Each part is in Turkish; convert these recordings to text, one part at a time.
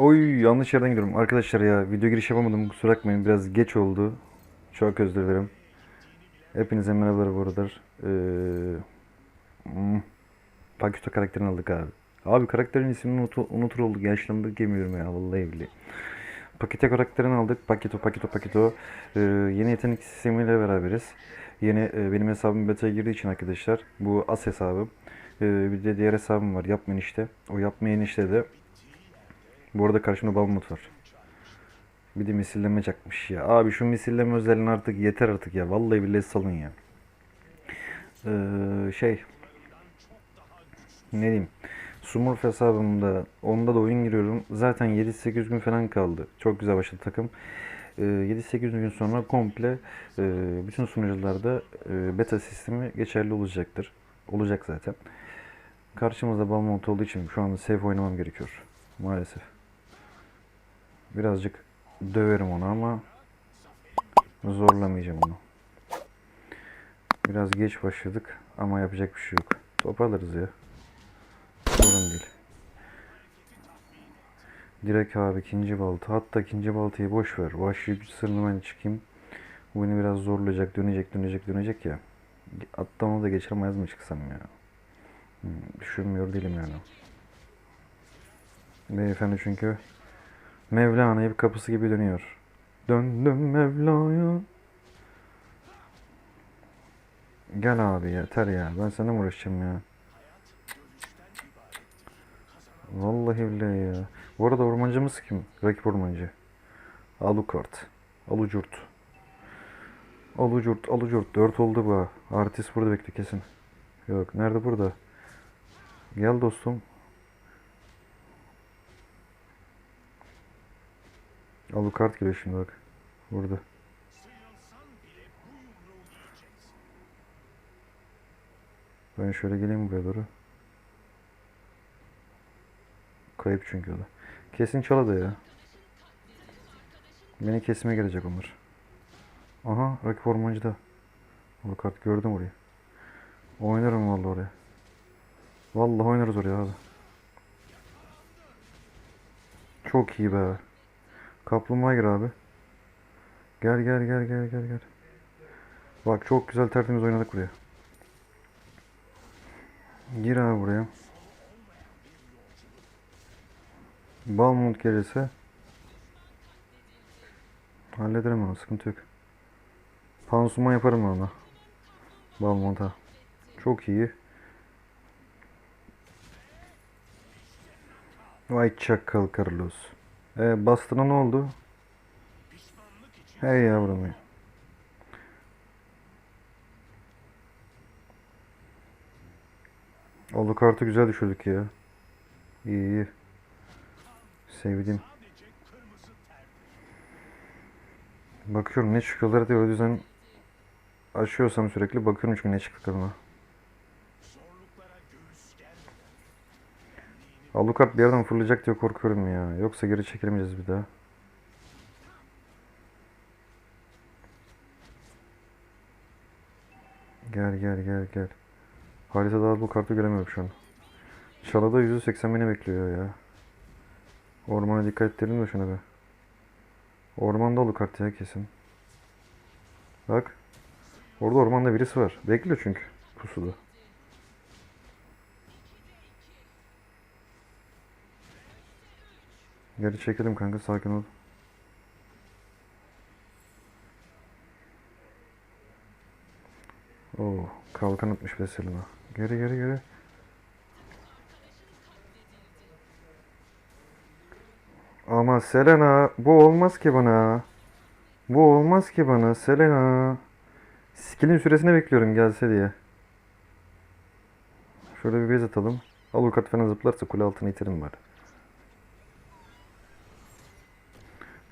Oy yanlış yerden gidiyorum. Arkadaşlar ya video giriş yapamadım kusura bakmayın biraz geç oldu. Çok özür dilerim. Hepinize merhabalar bu arada. Ee, hmm, karakterini aldık abi. Abi karakterin ismini unutur, unutur olduk. Yaşlandık yemiyorum ya vallahi billahi. Pakito karakterini aldık. Pakito, Pakito, Pakito. Ee, yeni yetenek sistemiyle beraberiz. Yeni e, benim hesabım beta'ya girdiği için arkadaşlar. Bu as hesabım. Ee, bir de diğer hesabım var. Yapmayın işte. O yapmayın işte de bu arada karşımda Balmut var. Bir de misilleme çakmış ya. Abi şu misilleme özelliğini artık yeter artık ya. Vallahi billahi salın ya. Ee, şey. Ne diyeyim. Smurf hesabımda onda da oyun giriyorum. Zaten 7-8 gün falan kaldı. Çok güzel başladı takım. Ee, 7-8 gün sonra komple e, bütün sunucularda e, beta sistemi geçerli olacaktır. Olacak zaten. Karşımızda Balmont olduğu için şu anda safe oynamam gerekiyor. Maalesef. Birazcık döverim onu ama zorlamayacağım onu. Biraz geç başladık ama yapacak bir şey yok. Toparlarız ya. Sorun değil. Direkt abi ikinci balta. Hatta ikinci baltayı boş ver. Vahşi güç sırrını ben çıkayım. Bu beni biraz zorlayacak. Dönecek dönecek dönecek ya. Hatta onu da geçirmez mi çıksam ya. Hmm, düşünmüyor değilim yani. Beyefendi çünkü Mevlana hep kapısı gibi dönüyor. Döndüm Mevla'ya. Gel abi yeter ya. Ben sana mı uğraşacağım ya? Vallahi billahi ya. Bu arada ormancımız kim? Rakip ormancı. Alucard. Alucurt. Alucurt, Alucurt. Dört oldu bu. Artist burada bekle kesin. Yok. Nerede burada? Gel dostum. Alucard geliyor şimdi bak. Burada. Ben şöyle geleyim buraya doğru. Kayıp çünkü o da. Kesin çaladı ya. Beni kesmeye gelecek onlar. Aha rakip ormancı da. Alucard gördüm orayı. Oynarım vallahi oraya. Vallahi oynarız oraya abi. Çok iyi be. Kaplumbağa gir abi. Gel gel gel gel gel gel. Bak çok güzel tertemiz oynadık buraya. Gir abi buraya. Balmont gelirse hallederim onu sıkıntı yok. Pansuman yaparım ona. Balmont'a. Çok iyi. Vay çakal Carlos. E, bastına ne oldu? Hey yavrum ya. Olu kartı güzel düşürdük ya. İyi iyi. Sevdim. Bakıyorum ne çıkıyorlar diye o yüzden açıyorsam sürekli bakıyorum çünkü ne çıktıklarına. Alucard bir yerden fırlayacak diye korkuyorum ya. Yoksa geri çekilmeyeceğiz bir daha. Gel gel gel gel. Haritada bu kartı göremiyorum şu an. Çalada %80 beni bekliyor ya. Ormana dikkat edelim de şuna be. Ormanda olur kart ya kesin. Bak. Orada ormanda birisi var. Bekliyor çünkü. Pusuda. Geri çekelim kanka sakin ol. Oo, kalkan atmış Veselina. Geri geri geri. Ama Selena bu olmaz ki bana. Bu olmaz ki bana Selena. Skill'in süresini bekliyorum gelse diye. Şöyle bir bez atalım. Alucard falan zıplarsa kule altına iterim bari.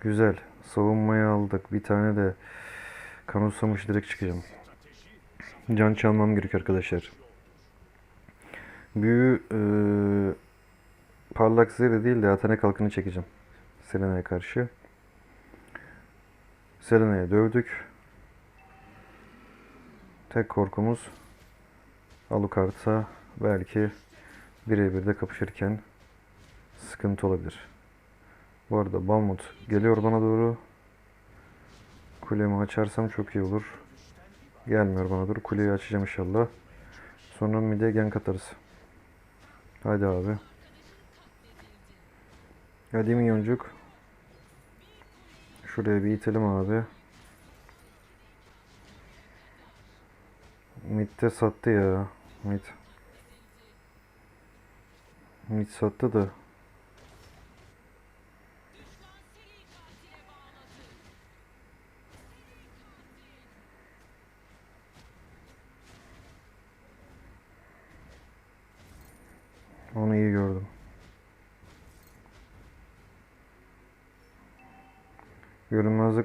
Güzel. Savunmayı aldık. Bir tane de kanutsamış direkt çıkacağım. Can çalmam gerekiyor arkadaşlar. Büyü eee parlak zırhı değil de Athena kalkını çekeceğim. Selena'ya karşı. Selena'ya dövdük. Tek korkumuz Alucard'sa belki birebir de kapışırken sıkıntı olabilir. Bu arada Balmut geliyor bana doğru. Kulemi açarsam çok iyi olur. Gelmiyor bana doğru. Kuleyi açacağım inşallah. Sonra mid'e gank atarız. Hadi abi. Hadi minyoncuk. Şuraya bir itelim abi. Mid'de sattı ya. Mid. Mid sattı da.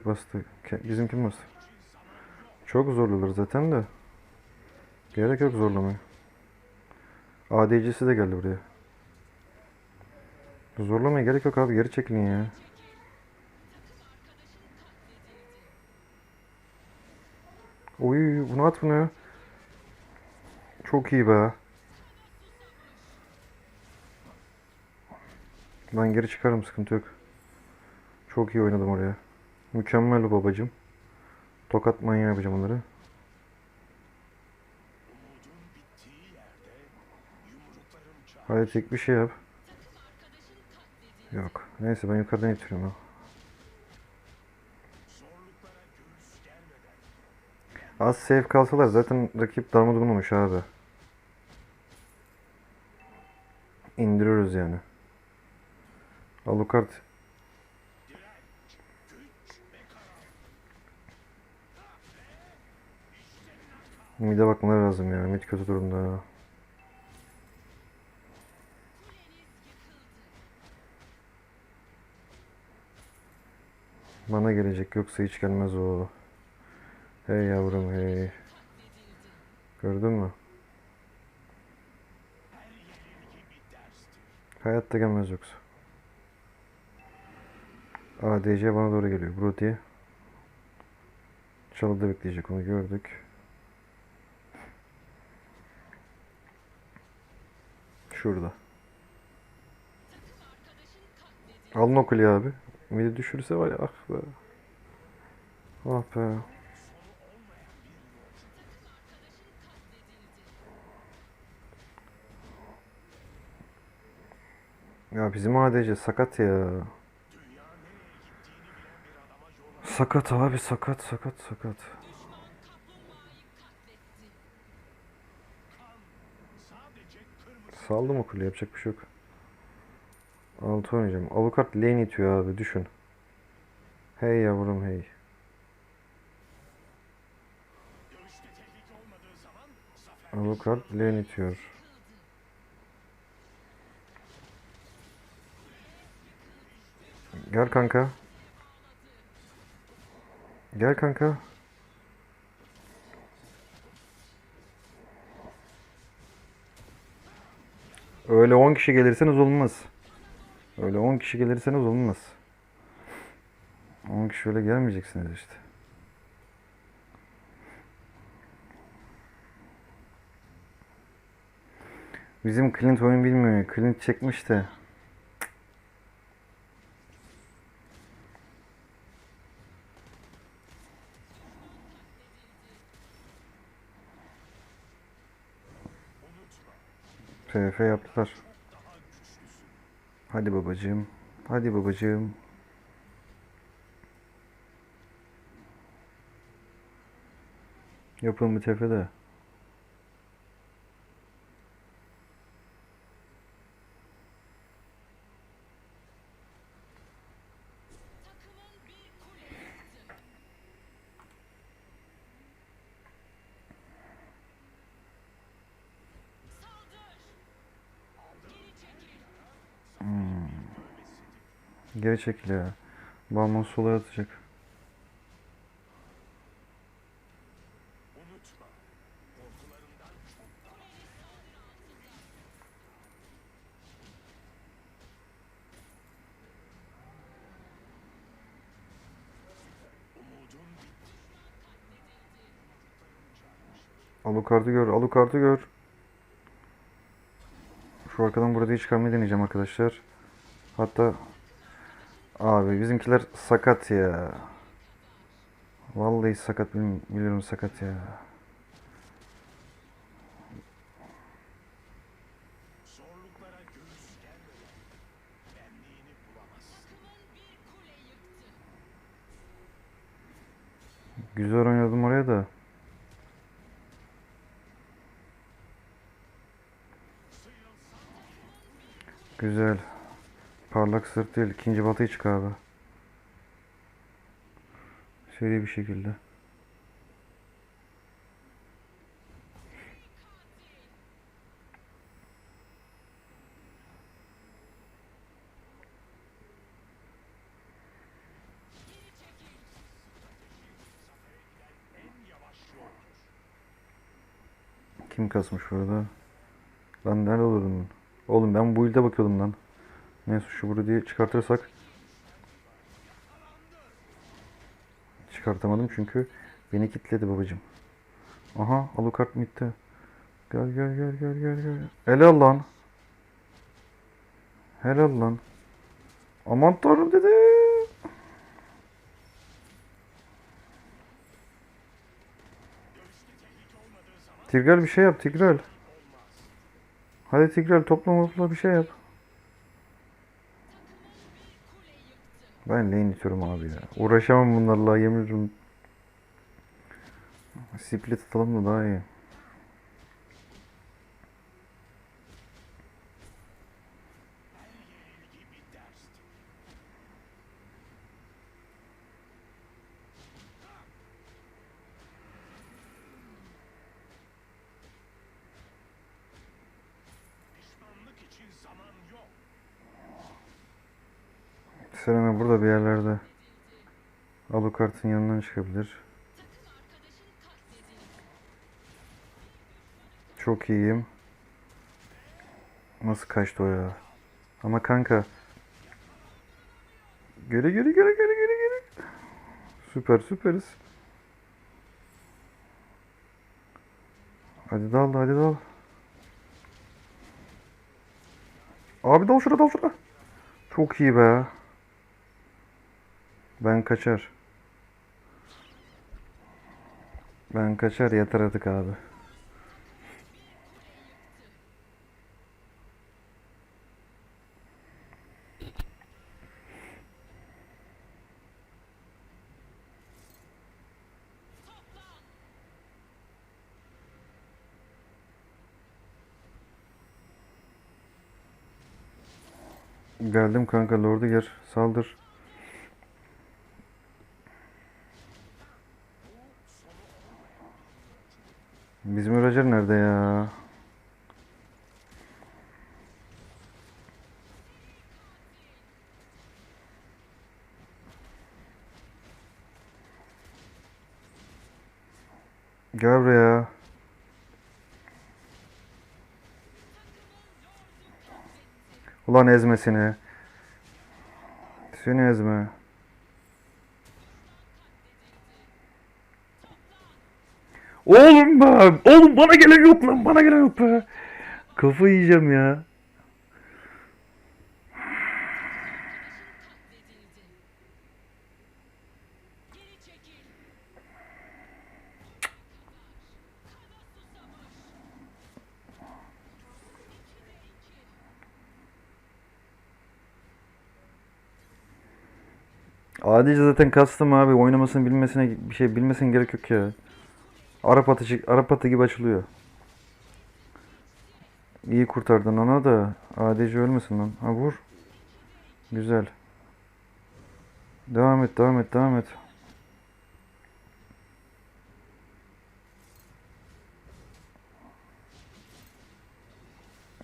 Görünmezlik bastı. Ke- Bizim kim bastı? Çok zorlular zaten de. Gerek yok zorlamaya. ADC'si de geldi buraya. Zorlamaya gerek yok abi. Geri çekilin ya. Oy bunu at bunu. Çok iyi be. Ben geri çıkarım sıkıntı yok. Çok iyi oynadım oraya. Mükemmel babacım. Tokat manyağı yapacağım onları. Hadi tek bir şey yap. Yok. Neyse ben yukarıdan itiriyorum. ha. Az safe kalsalar zaten rakip darmadağın olmuş abi. İndiriyoruz yani. Alucard Mid'e bakmaları lazım ya. Mid kötü durumda. Bana gelecek yoksa hiç gelmez o. Hey yavrum hey. Gördün mü? Hayatta gelmez yoksa. ADC bana doğru geliyor. Brody. Çalıda bekleyecek onu gördük. Şurada. Alın o kuleyi abi. Midi düşürse var ya ah be. Ah be. Ya bizim ADC sakat ya. Sakat abi sakat sakat sakat. Saldım o yapacak bir şey yok. Altı oynayacağım. Avukat lane itiyor abi düşün. Hey yavrum hey. Avukat lane itiyor. Gel kanka. Gel kanka. Öyle 10 kişi gelirseniz olmaz. Öyle 10 kişi gelirseniz olmaz. 10 kişi öyle gelmeyeceksiniz işte. Bizim Clint oyun bilmiyor. Clint çekmiş de. FF yaptılar. Hadi babacığım. Hadi babacığım. Yapın bir tepede. Geri çekil ya. Balmon sola atacak. Alucard'ı gör, Alucard'ı gör. Şu arkadan burada hiç çıkarmayı deneyeceğim arkadaşlar. Hatta Abi bizimkiler sakat ya. Vallahi sakat biliyorum sakat ya. Güzel oynadım oraya da. Güzel. Parlak sırt değil. ikinci batıyı çık abi. Seri bir şekilde. Kim kasmış burada? Lan nerede olurdun? Oğlum ben bu ilde bakıyordum lan. Neyse şu bunu diye çıkartırsak. Çıkartamadım çünkü beni kilitledi babacım. Aha Alucard mitte. Gel gel gel gel gel gel. Helal lan. Helal lan. Aman tanrım dedi. Tigreal bir şey yap Tigreal. Hadi Tigreal topla bir şey yap. Ben lane itiyorum abi ya. Uğraşamam bunlarla yemin ediyorum. Split atalım da daha iyi. Yenilgi bir derstir. Pişmanlık için zaman yok. Serena burada bir yerlerde. Alucard'ın yanından çıkabilir. Çok iyiyim. Nasıl kaçtı o ya? Ama kanka. Geri geri geri geri geri geri. Süper süperiz. Hadi dal hadi dal. Abi dal şurada dal şurada. Çok iyi be. Ben kaçar. Ben kaçar yeter artık abi. Geldim kanka Lord'u gel saldır. Roger nerede ya? Gel buraya. Ulan ezme seni. Seni ezme. Oğlum be! Oğlum bana gelen yok lan bana gelen yok be. Kafa yiyeceğim ya. Adice zaten kastım abi oynamasını bilmesine bir şey bilmesine gerek yok ya. Arap atı, Arap atı gibi açılıyor. İyi kurtardın ona da ADC ölmesin lan. Ha vur. Güzel. Devam et, devam et, devam et.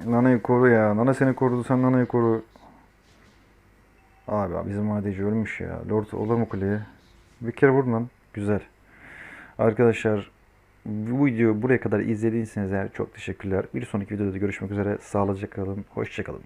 Nana'yı koru ya. Nana seni korudu, sen Nana'yı koru. Abi bizim ADC ölmüş ya. Lord olur mu kuleye? Bir kere vurun lan. Güzel. Arkadaşlar bu videoyu buraya kadar izlediyseniz eğer çok teşekkürler. Bir sonraki videoda görüşmek üzere. Sağlıcakla kalın. Hoşçakalın.